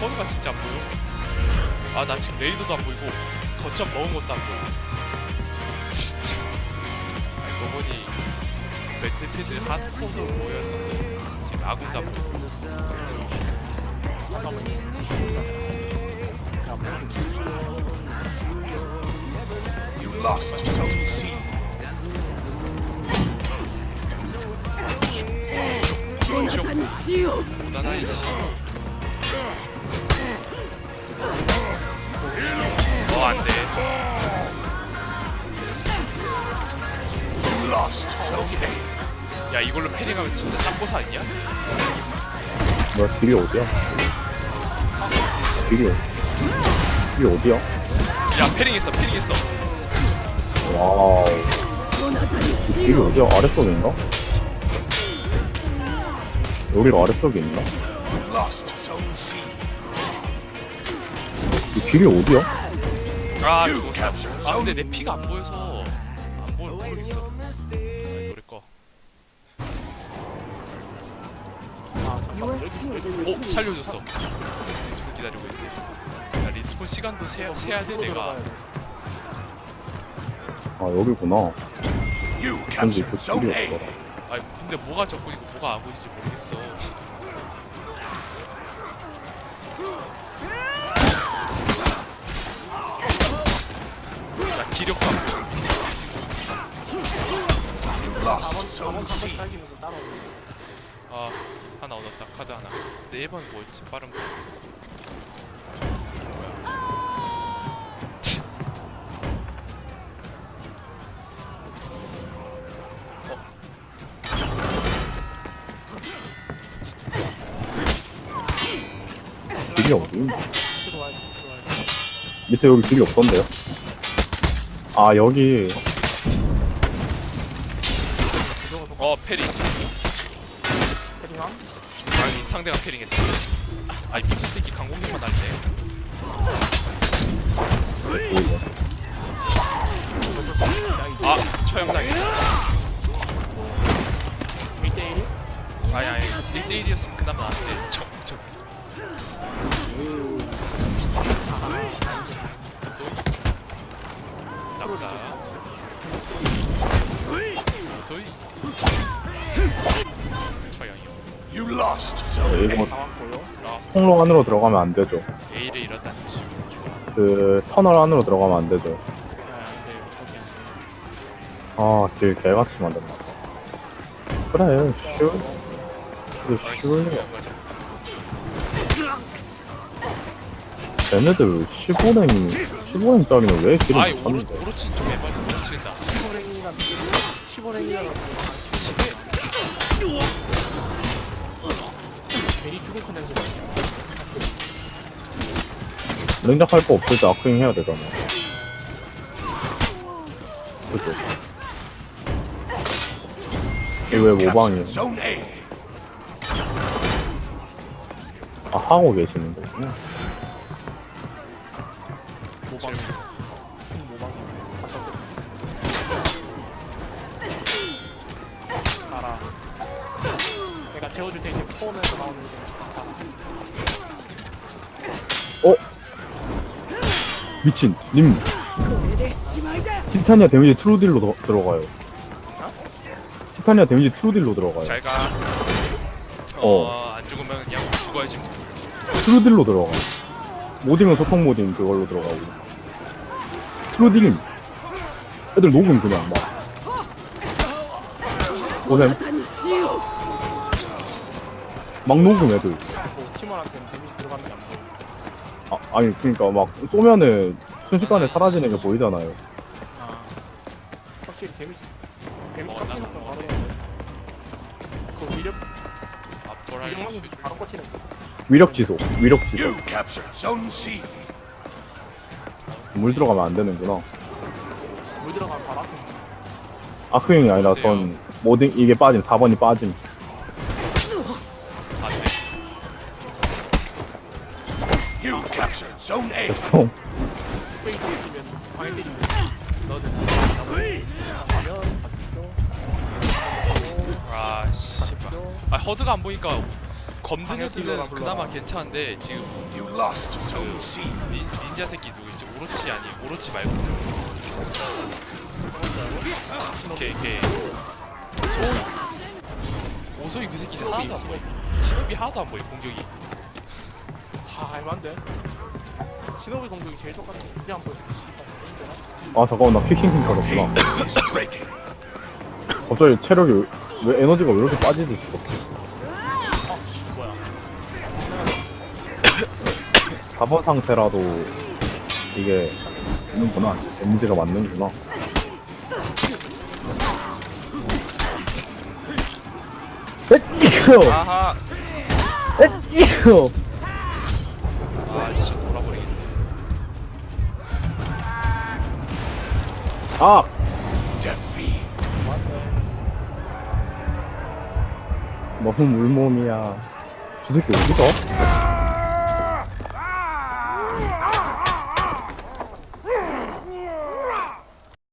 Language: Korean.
허드가 진짜 안 보여. 아 나 지금 레이더도 안 보이고 거점 먹은 것도 안 보여. 진짜. 알고 보니 배틀필드 핫코드 모였는데 지금 아군도 안 보여. Lost Zone C. 어. You 야 이걸로 패링하면 진짜 짱고사 아니야? 뭐야 길이 어디야? 길이 어디? 길이 어디야? 야 패링했어 패링했어. 와우 이 길이 어디야? 아래쪽인가? 여기가 아래쪽에 있나? Lost Zone C. 이 길이 어디야? 아 죽었어. 아 근데 내 피가 안 보여서 안 보여 모르겠어. 아, 노래 꺼. 오 살려줬어. 리스폰 기다리고 있대. 야 리스폰 시간도 세, 세야 돼 내가. 아 여기구나 You 근데 captured 그 Zone A. 없더라 아 근데 뭐가 적군이고 뭐가 아군인지 모르겠어. 나 기력도 안 보여. 아 하나 얻었다 카드 하나. 네 번 뭐였지 빠른 거. 길이 어디? 밑에 여기 길이 없던데요? 아 여기 어 패링. 아니 상대가 패링했다. 아이 미친 새끼 강공격만. 보이죠? 아 처형당했다. 1대1이? 아니 아니 1대1이었으면 그나마 나한테 저, 저 처형이요 You lost 이거. 라스트. 통로 안으로 들어가면 안 되죠. A를 잃었다는 뜻이고 좋아 그 터널 안으로 들어가면 안 되죠. 아길 개같이 만든다 그래 슈 그래 슈 거죠 쟤네들 15랭 15랭짜리는 왜 길을 아이 못 오로, 찾는데? 오로친 좀 해봐서 오로친다. 랭작할 거 없을 때 아크잉 해야 되잖아. 그죠? 이게 왜 You 모방이에요? captured Zone A. 아 하고 계시는 거구나 모방 알아. 내가 재워줄 테니 폰에서 나오는 거. 어? 미친 님 티타니아 데미지 트루딜로 더- 들어가요 티타니아 데미지 트루딜로 들어가요 잘가 어. 어안 죽으면 그냥 죽어야지 뭐. 트루딜로 들어가 모딩은 소통 모딩 그걸로 들어가고 트루딜 애들 녹음 그냥 막 오셈 막 녹음 애들 뭐 팀원한테는 데미지 들어가는 게안 보여. 아, 아니 그니까 막 쏘면은 순식간에 사라지는 게 보이잖아요 아. 확실히 데미지 데미지 먹었나? 깎이는 건 바로 그 위력 앞돌할 위력만 해줘 바로 꽂히는 거. 위력 지속 위력 지속 You captured Zone C. 물 들어가면 안 되는구나 물 들어가면 바로 앞에. 아크형이 아니라. 전 모딩 이게 빠짐 4번이 빠짐 안돼 You captured Zone A. 됐어 페이스 있으면 방해 때리면 너는 가면 받죠. 아 씨발 아 허드가 안 보니까 검든 애들은. 그나마 괜찮은데 지금 C. 닌, 닌자 새끼 누구지? 오로치 아니 오로치 말고. 걔걔 소위 오소이 그 새끼는 하나도 안 보여. 신업이 하나도 안 보여 공격이. 하 알만데 신호비 공격이 제일 똑같아. 그냥 안 보여. 아 잠깐만 나 is breaking. 갑자기 체력이 왜- 왜 에너지가 왜 이렇게 빠지지 싶어 4번 상태라도 이게 있는구나. 데미지가 맞는구나. 에찌요 아하. 에찌요 아 진짜 돌아버리겠네. 아. 너무 물몸이야. 저 새끼 어디서?